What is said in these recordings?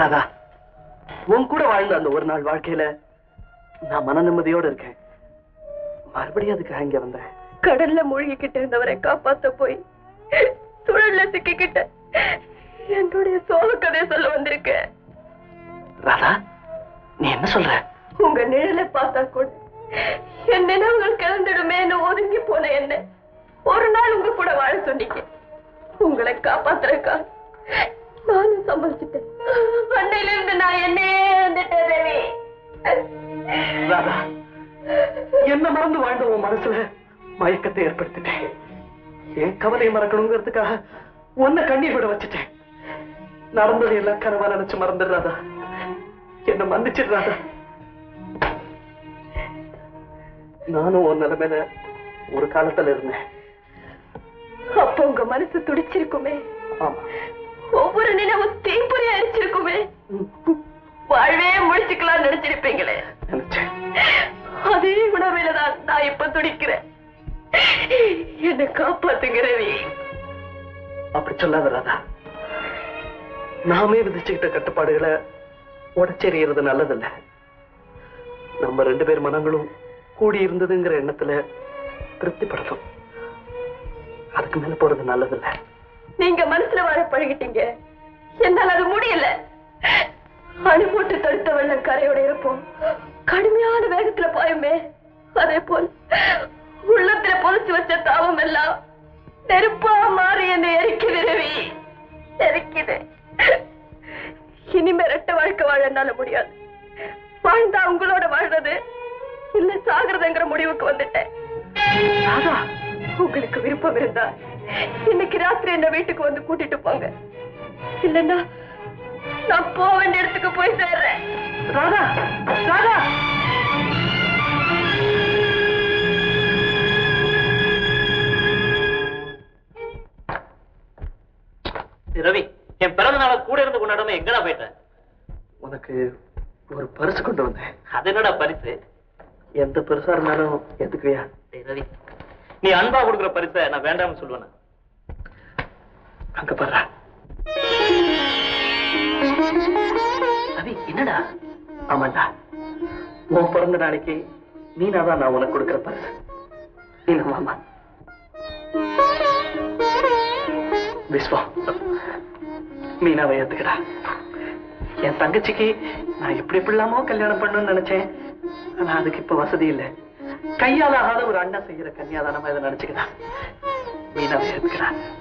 ராதா உன் கூட வாழ்ந்த அந்த ஒரு நாள் வாழ்க்கையில நான் மன நிம்மதியோட இருக்கேன். மறுபடியும் அதுக்கு இங்க வந்தேன். கடல்ல மூழ்கிக்கிட்டு இருந்தவரை காப்பாத்த போய் சுழல்ல சிக்கிக்கிட்ட என்னுடைய சோக கதையை சொல்ல வந்திருக்கேன் ராதா நீ என்ன சொல்ற? உங்க நிழலை பார்த்தா கூட என் நினைவுகள் கிளந்துடுமேன்னு ஒதுங்கி போன என்ன ஒரு நாள் உங்க கூட வாழ சொன்னீங்க. உங்களை காப்பாத்துறக்கா நானும் சம்மதிச்சிட்டேன் அன்னையில இருந்து நான் என்னே வந்துட்டேன் ரவி ராதா என்ன மறந்து வாழ்ந்த உன் மனசுல மயக்கத்தை ஏற்படுத்திட்டேன். என் கவலையை மறக்கணுங்கிறதுக்காக உன்னை கண்ணீர் விட வச்சுட்டேன். நடந்தது எல்லாம் கனவா நினைச்சு மறந்துடுறாதா என்ன மன்னிச்சிடுறாதா நானும் உன் நிலைமையில ஒரு காலத்துல இருந்தேன். அப்ப உங்க மனசு துடிச்சிருக்குமே. ஆமா. ஒவ்வொரு நினைவும் தீப்பொறி அரிச்சிருக்குமே வாழ்வே முடிச்சுக்கலாம் நினைச்சிருப்பீங்களே. அதே உணர்வில தான் நான் இப்ப துடிக்கிறேன். என்னை காப்பாத்துங்க ரவி. அப்படி சொல்லாத ராதா. நாமே விதிச்சுக்கிட்ட கட்டுப்பாடுகளை உடச்செறியறது நல்லதில்ல. நம்ம ரெண்டு பேர் மனங்களும் கூடி இருந்ததுங்கிற எண்ணத்துல திருப்திப்படணும். அதுக்கு மேல போறது நல்லதில்ல. நீங்க மனசுல வாழ பழகிட்டீங்க. என்னால அது முடியல. அணு போட்டு தடுத்த வெள்ளம் கரையோட இருப்போம். கடுமையான வேகத்துல பாயுமே. அதே போல் உள்ளத்துல புதைச்சு வச்ச தாவம் எல்லாம் நெருப்பா மாறி என்னை எரிக்குது ரவி. எரிக்குது. இனிமே ரெட்ட வாழ்க்கை வாழ என்னால முடியாது. வாழ்ந்தா உங்களோட வாழ்றது இல்ல சாகிறதுங்கிற முடிவுக்கு வந்துட்டேன். உங்களுக்கு விருப்பம் இருந்தா இன்னைக்கு ராத்திரி என்ன வீட்டுக்கு வந்து கூட்டிட்டு போங்க. இல்லன்னா நான் போக வேண்டிய இடத்துக்கு போய் சேர்றேன். ராதா ராதா! ரவி என் பிறந்த நாள கூட இருந்து கொண்டாடாம எங்கடா போயிட்ட? உனக்கு ஒரு பரிசு கொண்டு வந்தேன். அது என்னடா பரிசு? எந்த பெருசா இருந்தாலும் எதுக்குவியா ரவி நீ அன்பா கொடுக்குற பரிசை நான் வேண்டாம்னு சொல்லுவேன்? அங்க பாரு. ரவி என்னடா? ஆமாண்டா. உன் பிறந்த நாளைக்கு மீனா தான் நான் உனக்கு கொடுக்கிற பரிசு. மீனா மாமா. விஸ்வா மீனாவை ஏத்துக்கடா. என் தங்கச்சிக்கு நான் எப்படி எப்படிலாமோ கல்யாணம் பண்ணணும்னு நினைச்சேன். ஆனா அதுக்கு இப்ப வசதி இல்லை. கையால ஆகாத ஒரு அண்ணா செய்யற கன்னியாதானமா இதை நினைச்சுக்கிறான் மீனாவை ஏத்துக்கிறான் மீனா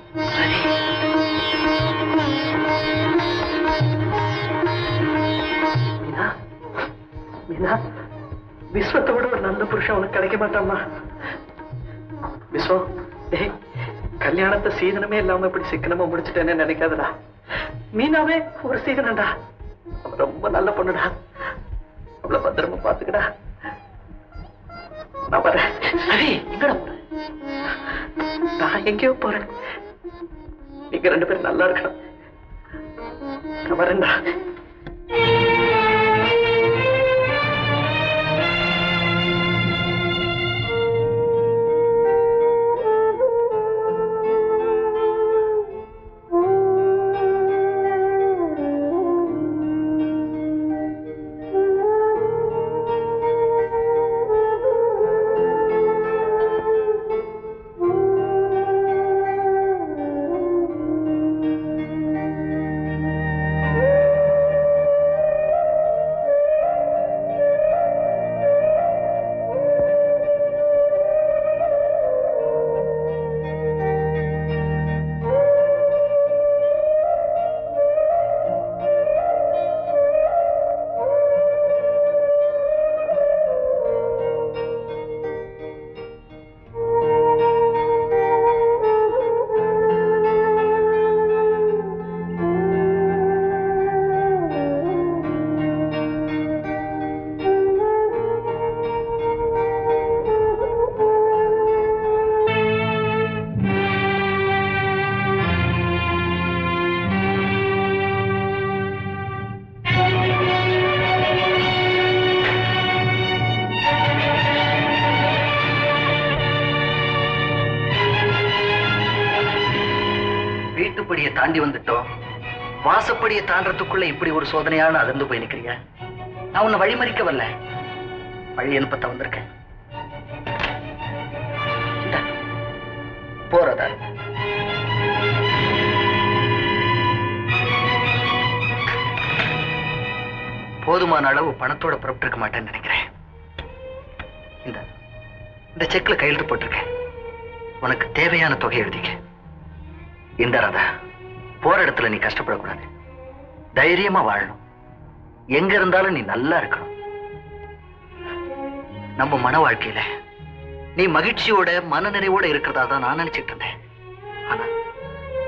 விஸ்வத்தை விட ஒரு நல்ல புருஷன் உனக்கு கிடைக்க மாட்டாமா விஸ்வம் கல்யாணத்தை சீதனமே இல்லாம இப்படி சிக்கனமா முடிச்சுட்டேன்னு நினைக்காதடா. மீனாவே ஒரு சீதனம்டா அவ ரொம்ப நல்ல பொண்ணுடா. அவ்வளவு பத்திரமா பாத்துக்கடா நான் வரேன். எங்கடா போறேன் நான் எங்கேயோ போறேன். நீங்க ரெண்டு பேரும் நல்லா இருக்கணும் நான் தாண்டி வந்துட்டோம். வாசப்படியை தாண்டறதுக்குள்ள இப்படி ஒரு சோதனையான அதிர்ந்து போய் நிக்கிறியா நான் உன்னை வழிமறிக்க வரல. வழி அனுப்பத்த வந்திருக்கேன். போறதா போதுமான அளவு பணத்தோட புறப்பட்டிருக்க மாட்டேன்னு நினைக்கிறேன். இந்த இந்த செக்ல கையெழுத்து போட்டிருக்கேன். உனக்கு தேவையான தொகை எழுதிக்க. இந்த ராதா. போற இடத்துல நீ கஷ்டப்படக்கூடாது. தைரியமா வாழணும். எங்க இருந்தாலும் நீ நல்லா இருக்கணும். நம்ம மன வாழ்க்கையில நீ மகிழ்ச்சியோட மனநிறைவோட இருக்கிறதா தான் நான் நினைச்சிட்டு இருந்தேன். ஆனா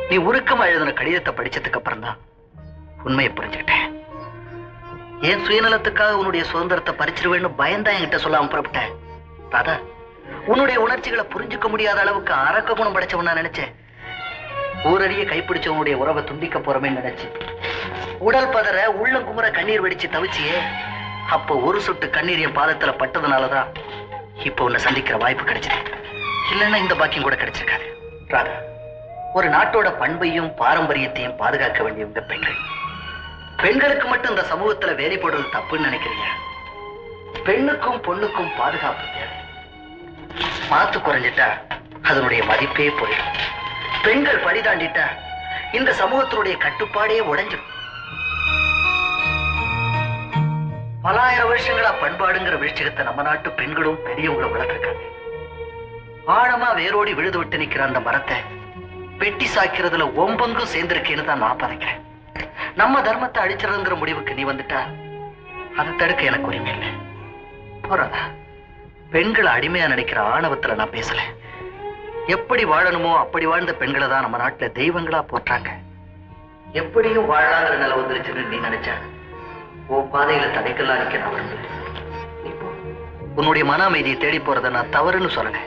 நீ உருக்கமா எழுதின கடிதத்தை படிச்சதுக்கு அப்புறம் தான் உண்மையை புரிஞ்சுக்கிட்டேன். என் சுயநலத்துக்காக உன்னுடைய சுதந்திரத்தை பறிச்சிருவேன்னு பயந்தா என்கிட்ட சொல்லாம புறப்பட்டேன். ராதா உன்னுடைய உணர்ச்சிகளை புரிஞ்சுக்க முடியாத அளவுக்கு அரக்க குணம் படைச்சவன் நான் நினைச்சேன். ஊரடிய கைப்பிடிச்சவனுடைய உறவை துண்டிக்க போறமே நினைச்சு. உடல் பதற உள்ள குமர கண்ணீர் வெடிச்சு தவிச்சியே அப்போ ஒரு சொட்டு கண்ணீர் என் பாதத்துல பட்டதுனாலதான் இப்போ உன்னை சந்திக்கிற வாய்ப்பு கிடைச்சது. இல்லைன்னா இந்த பாக்கியம் கூட கிடைச்சிருக்காது. ராதா ஒரு நாட்டோட பண்பையும் பாரம்பரியத்தையும் பாதுகாக்க வேண்டியவங்க பெண்கள். பெண்களுக்கு மட்டும் இந்த சமூகத்துல வேலை போடுறது தப்புன்னு நினைக்கிறீங்க. பெண்ணுக்கும் பொண்ணுக்கும் பாதுகாப்பு தேவை. மாத்து குறைஞ்சிட்டா அதனுடைய மதிப்பே போயிடும். பெண்கள் படி தாண்டிட்டா இந்த சமூகத்தினுடைய கட்டுப்பாடே உடைஞ்சிடும். பலாயிரம் வருஷங்களா பண்பாடுங்கிற விஷயத்தை நம்ம நாட்டு பெண்களும் பெரியவங்களும் வளர்த்திருக்காங்க. ஆழமா வேரோடி விழுது விட்டு நிக்கிற அந்த மரத்தை வெட்டி சாய்க்கிறதுல ஒம்பங்கும் சேர்ந்திருக்கேன்னு தான் நான் பதைக்கிறேன் நம்ம தர்மத்தை அழிச்சிருங்கிற முடிவுக்கு நீ வந்துட்டா அதை தடுக்க எனக்கு உரிமை இல்லை. போறதா? பெண்களை அடிமையா நினைக்கிற ஆணவத்துல நான் பேசல. எப்படி வாழணுமோ அப்படி வாழ்ந்த பெண்களை தான் நம்ம நாட்டுல தெய்வங்களா போற்றாங்க. எப்படியும் வாழாங்கிற நிலை வந்துருச்சுன்னு நீ நினைச்ச? உன் பாதையில தடைக்கெல்லாம் நிக்க நான் விரும்பல உன்னுடைய மன அமைதியை தேடி போறதை நான் தவறுன்னு சொல்லல.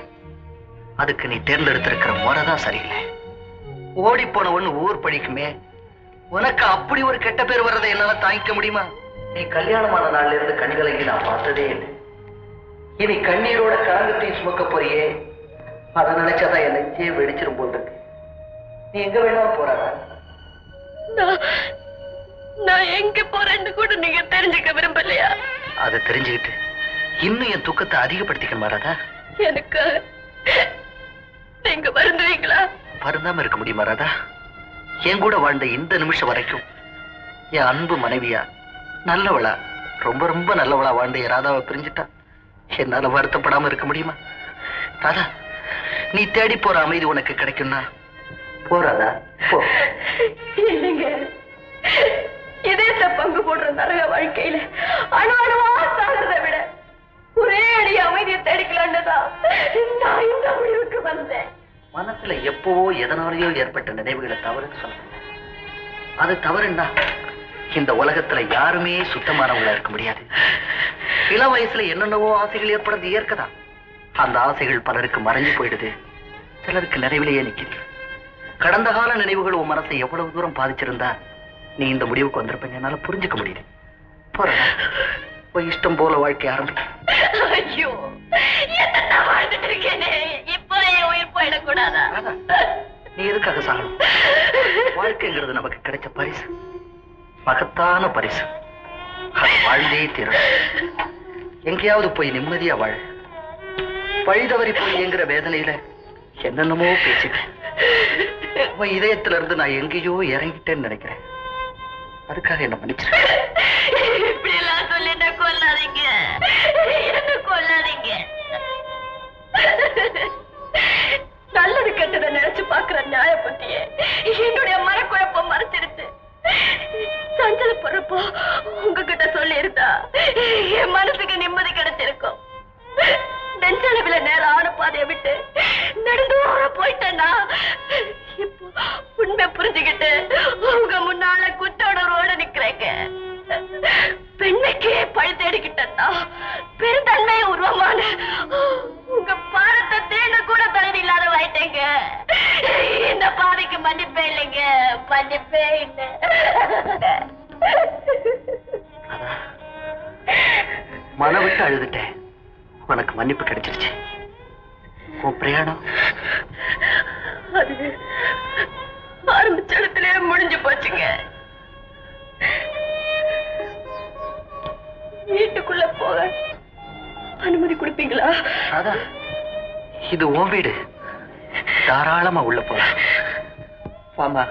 அதுக்கு நீ தேர்ந்தெடுத்திருக்கிற முறை தான் சரியில்லை. ஓடி போனவன் ஊர் படிக்குமே உனக்கு அப்படி ஒரு கெட்ட பேர் வர்றதை என்னால தாங்கிக்க முடியுமா? நீ கல்யாணமான நாள்ல இருந்து கண்களை நான் பார்த்ததே இல்லை. இனி கண்ணீரோட கலங்கத்தையும் சுமக்க போறியே. அதை நினைச்சாதான் என் நெஞ்சே வெடிச்சிரும் போல் இருக்கு நீ எங்க வேணாலும் போறாடா நான் எங்க போறேன்னு கூட நீங்க தெரிஞ்சுக்க விரும்பலையா? அதை தெரிஞ்சுக்கிட்டு இன்னும் என் துக்கத்தை அதிகப்படுத்திக்க மாறாதா எனக்கு நீங்க வருந்துவீங்களா? பருந்தாம இருக்க முடியுமா ராதா என் கூட வாழ்ந்த இந்த நிமிஷம் வரைக்கும் என் அன்பு மனைவியா நல்லவளா ரொம்ப ரொம்ப நல்லவளா வாழ்ந்த என் ராதாவை பிரிஞ்சுட்டா என்னால வருத்தப்படாம இருக்க முடியுமா? ராதா நீ தேடி போற அமைதி உனக்கு கிடைக்கும்னா. போறாதா? இல்லைங்க இதயத்தை பங்கு போடுற நரக வாழ்க்கையில அணு அணுவா சாகிறத விட ஒரே அடி அமைதியை தேடிக்கலான்னு தான் நான் இந்த முடிவுக்கு வந்தேன். மனசுல எப்பவோ எதனாலயோ ஏற்பட்ட நினைவுகளை தவறுன்னு சொல்லுங்க அது தவறுன்னா இந்த உலகத்துல யாருமே சுத்தமானவங்களா இருக்க முடியாது. இளம் வயசுல என்னென்னவோ ஆசைகள் ஏற்படுறது இயற்கைதான். அந்த ஆசைகள் பலருக்கு மறைஞ்சு போயிடுது. சிலருக்கு நிறைவிலேயே நிக்குது. கடந்த கால நினைவுகள் உன் மனசை எவ்வளவு தூரம் பாதிச்சிருந்தா நீ இந்த முடிவுக்கு வந்திருப்ப என்னால புரிஞ்சுக்க முடியுது. போய் இஷ்டம் போல வாழ்க்கை ஆரம்பி. ஐயோ வாழ்ந்துட்டு இருக்கேனே இப்போ என் உயிர் போயிடக்கூடாதா? நீ எதுக்காக சாகணும்? வாழ்க்கைங்கிறது நமக்கு கிடைச்ச பரிசு. மகத்தான பரிசு. அது வாழ்ந்தே தீரும் எங்கேயாவது போய் நிம்மதியா வாழ. பழிதவறி போய் என்கிற வேதனையில என்னென்னமோ பேசிட்டேன். அவன் இதயத்துல இருந்து நான் எங்கேயோ இறங்கிட்டேன்னு நினைக்கிறேன். அதுக்காக என்ன மன்னிச்சிரு. கொல்லாதீங்க என்ன கொல்லாதீங்க நல்லது கெட்டதை நினைச்சு பாக்குற நியாய புத்திய. என்னுடைய மனக்குழப்பம் மறைச்சிடுச்சு சஞ்சலப்படுறப்போ உங்ககிட்ட சொல்லி இருந்தா என் மனசுக்கு நிம்மதி மன்னிப்பே இல்லைங்க மன்னிப்பே இல்லை. மன விட்டு அழுதுட்டேன். உனக்கு மன்னிப்பு கிடைச்சிருச்சு. உன் பிரயாணம். அது ஆரம்பிச்சாலத்துல முடிஞ்சு போச்சுங்க. வீட்டுக்குள்ள போக அனுமதி கொடுப்பீங்களா? அதான். இது உன் வீடு. தாராளமா உள்ள போறேன் வாமா.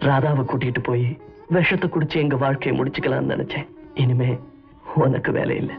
ராதாவை கூட்டிட்டு போய் விஷத்தை குடிச்சு எங்க வாழ்க்கையை முடிச்சுக்கலாம்னு நினைச்சேன். இனிமே உனக்கு வேலை இல்லை.